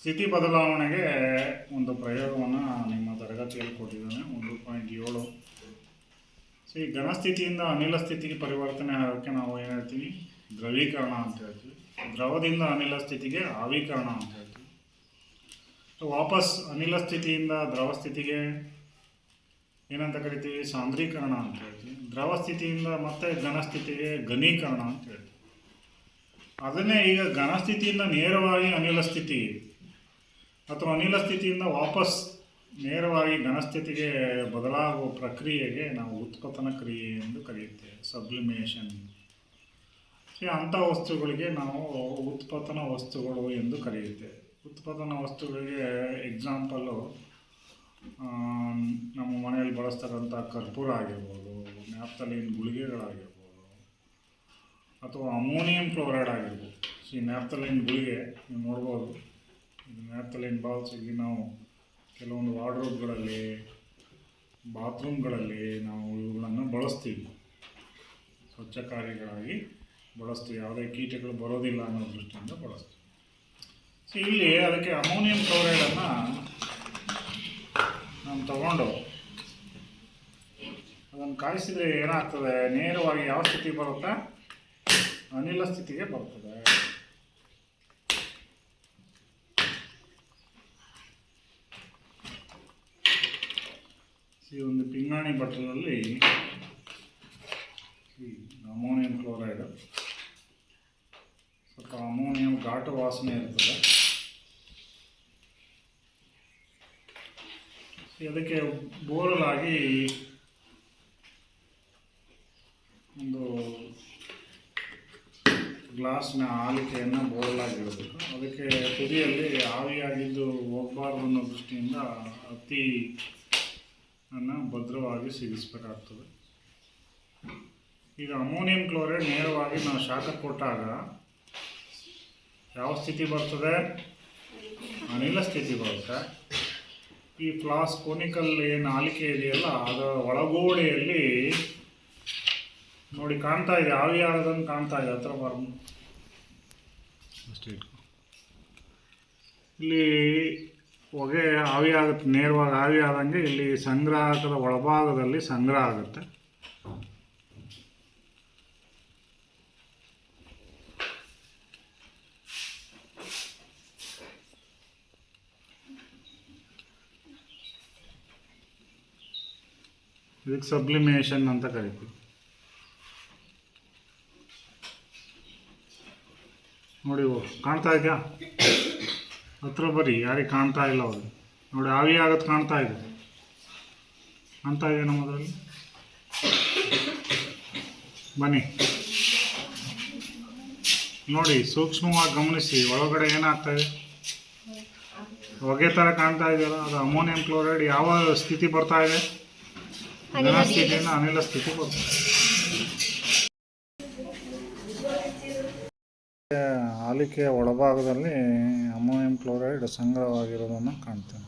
ಸ್ಥಿತಿ ಬದಲಾವಣೆಗೆ ಒಂದು ಪ್ರಯೋಗವನ್ನು ನಿಮ್ಮ ತರಗತಿಯಲ್ಲಿ ಕೊಟ್ಟಿದ್ದೇನೆ, ಒಂದು ಪಾಯಿಂಟ್ ಏಳು. ಸೊ ಈ ಘನಸ್ಥಿತಿಯಿಂದ ಅನಿಲ ಸ್ಥಿತಿಗೆ ಪರಿವರ್ತನೆ ಆಗೋಕ್ಕೆ ನಾವು ಏನು ಹೇಳ್ತೀವಿ? ದ್ರವೀಕರಣ ಅಂತ ಹೇಳ್ತೀವಿ. ದ್ರವದಿಂದ ಅನಿಲ ಸ್ಥಿತಿಗೆ ಆವೀಕರಣ ಅಂತ ಹೇಳ್ತೀವಿ. ಸೊ ವಾಪಸ್ ಅನಿಲ ಸ್ಥಿತಿಯಿಂದ ದ್ರವ ಸ್ಥಿತಿಗೆ ಏನಂತ ಕರಿತೀವಿ? ಸಾಂದ್ರೀಕರಣ ಅಂತ ಹೇಳ್ತೀವಿ. ದ್ರವ ಸ್ಥಿತಿಯಿಂದ ಮತ್ತೆ ಘನ ಸ್ಥಿತಿಗೆ ಘನೀಕರಣ ಅಂತ ಹೇಳ್ತೀವಿ. ಅದನ್ನೇ ಈಗ ಘನ ಸ್ಥಿತಿಯಿಂದ ನೇರವಾಗಿ ಅನಿಲ ಸ್ಥಿತಿ ಅಥವಾ ಅನಿಲ ಸ್ಥಿತಿಯಿಂದ ವಾಪಸ್ ನೇರವಾಗಿ ಘನಸ್ಥಿತಿಗೆ ಬದಲಾಗುವ ಪ್ರಕ್ರಿಯೆಗೆ ನಾವು ಉತ್ಪತನ ಕ್ರಿಯೆ ಎಂದು ಕರೆಯುತ್ತೇವೆ ಸಬ್ಲಿಮೇಷನ್ ಅಂಥ ವಸ್ತುಗಳಿಗೆ ನಾವು ಉತ್ಪತನ ವಸ್ತುಗಳು ಎಂದು ಕರೆಯುತ್ತೇವೆ. ಉತ್ಪತನ ವಸ್ತುಗಳಿಗೆ ಎಕ್ಸಾಂಪಲ್ಲು ನಮ್ಮ ಮನೆಯಲ್ಲಿ ಬಳಸ್ತಕ್ಕಂಥ ಕರ್ಪೂರ ಆಗಿರ್ಬೋದು, ನ್ಯಾಪ್ತಲಿನ್ ಗುಳಿಗೆಗಳಾಗಿರ್ಬೋದು, ಅಥವಾ ಅಮೋನಿಯಂ ಕ್ಲೋರೈಡ್ ಆಗಿರ್ಬೋದು. ಈ ನ್ಯಾಪ್ತಲಿನ್ ಗುಳಿಗೆ ನೀವು ನೋಡ್ಬೋದು ಬಾಲ್ಸ್ ಇಲ್ಲಿ ನಾವು ಕೆಲವೊಂದು ವಾರ್ಡ್ರೋಬ್ಗಳಲ್ಲಿ, ಬಾತ್ರೂಮ್ಗಳಲ್ಲಿ ನಾವು ಇವುಗಳನ್ನು ಬಳಸ್ತೀವಿ. ಸ್ವಚ್ಛ ಕಾರ್ಯಗಳಾಗಿ ಬಳಸ್ತೀವಿ. ಯಾವುದೇ ಕೀಟಗಳು ಬರೋದಿಲ್ಲ ಅನ್ನೋ ದೃಷ್ಟಿಯಿಂದ ಬಳಸ್ತೀವಿ. ಸೊ ಇಲ್ಲಿ ಅದಕ್ಕೆ ಅಮೋನಿಯಂ ಕ್ಲೋರೈಡನ್ನು ನಾವು ತಗೊಂಡು ಅದನ್ನು ಕಾಯಿಸಿದರೆ ಏನಾಗ್ತದೆ? ನೇರವಾಗಿ ಯಾವ ಸ್ಥಿತಿ ಬರುತ್ತಾ? ಅನಿಲ ಸ್ಥಿತಿಗೆ ಬರ್ತದೆ. ಈ ಒಂದು ಪಿಂಗಾಣಿ ಬಟ್ಟಲಲ್ಲಿ ಈ ಅಮೋನಿಯಂ ಕ್ಲೋರೈಡ್. ಸ್ವಲ್ಪ ಅಮೋನಿಯಂ ಘಾಟು ವಾಸನೆ ಇರ್ತದೆ. ಅದಕ್ಕೆ ಬೋರಲಾಗಿ ಒಂದು ಗ್ಲಾಸ್ನ ಆಲಿಕೆಯನ್ನು ಬೋರಲಾಗಿರಬೇಕು ಅದಕ್ಕೆ ತುದಿಯಲ್ಲಿ ಆವಿಯಾಗಿದ್ದು ಹೋಗಬಾರ್ದು ಅನ್ನೋ ದೃಷ್ಟಿಯಿಂದ ಅತಿ ಅನ್ನು ಭದ್ರವಾಗಿ ಸಿಗಿಸ್ಬೇಕಾಗ್ತದೆ. ಈಗ ಅಮೋನಿಯಂ ಕ್ಲೋರೈಡ್ ನೇರವಾಗಿ ನಾವು ಶಾಖ ಕೊಟ್ಟಾಗ ಯಾವ ಸ್ಥಿತಿ ಬರ್ತದೆ? ಅನಿಲ ಸ್ಥಿತಿ ಬರುತ್ತೆ. ಈ ಫ್ಲಾಸ್ ಕೋನಿಕಲ್ ಏನು ಆಲಿಕೆ ಇದೆಯಲ್ಲ ಅದರ ಒಳಗೋಡೆಯಲ್ಲಿ ನೋಡಿ ಕಾಣ್ತಾ ಇದೆ ಆವಿ ಆಗದಂಗೆ ಕಾಣ್ತಾ ಇದೆ ಹತ್ರ ಬರ ಅಷ್ಟೇ ಇಲ್ಲಿ ಹೊಗೆ ಆವಿ ಆಗುತ್ತೆ ನೇರವಾಗಿ ಆವಿ ಆದಂಗೆ ಇಲ್ಲಿ ಸಂಗ್ರಾಹಕದ ಒಳಭಾಗದಲ್ಲಿ ಸಂಗ್ರಹ ಆಗುತ್ತೆ. ಇದಕ್ಕೆ ಸಬ್ಲಿಮೇಷನ್ ಅಂತ ಕರಿತೀವಿ. ನೋಡಿ ಕಾಣ್ತಾ ಇದೆಯಾ? ಹತ್ರ ಬರಿ ಯಾರಿಗೆ ಕಾಣ್ತಾ ಇಲ್ಲ ಅವರು. ನೋಡಿ ಆವಿ ಆಗೋದು ಕಾಣ್ತಾ ಇದೆ. ಕಾಣ್ತಾ ಇದೆ ನಮ್ಮದ್ರಲ್ಲಿ ಬನ್ನಿ. ನೋಡಿ ಸೂಕ್ಷ್ಮವಾಗಿ ಗಮನಿಸಿ ಒಳಗಡೆ ಏನಾಗ್ತಾ ಇದೆ? ಹೊಗೆ ಥರ ಕಾಣ್ತಾ ಇದೆಯಲ್ಲ ಅದು ಅಮೋನಿಯಂ ಕ್ಲೋರೈಡ್ ಯಾವ ಸ್ಥಿತಿ ಬರ್ತಾ ಇದೆ? ಸ್ಥಿತಿಯಿಂದ ಅನಿಲ ಸ್ಥಿತಿ ಬರ್ತದೆ ಆಲಿಕೆಯ ಒಳಭಾಗದಲ್ಲಿ ಅಮೋನಿಯಂ ಕ್ಲೋರೈಡ್ ಸಂಗ್ರಹವಾಗಿರೋದನ್ನು ಕಾಣ್ತೇವೆ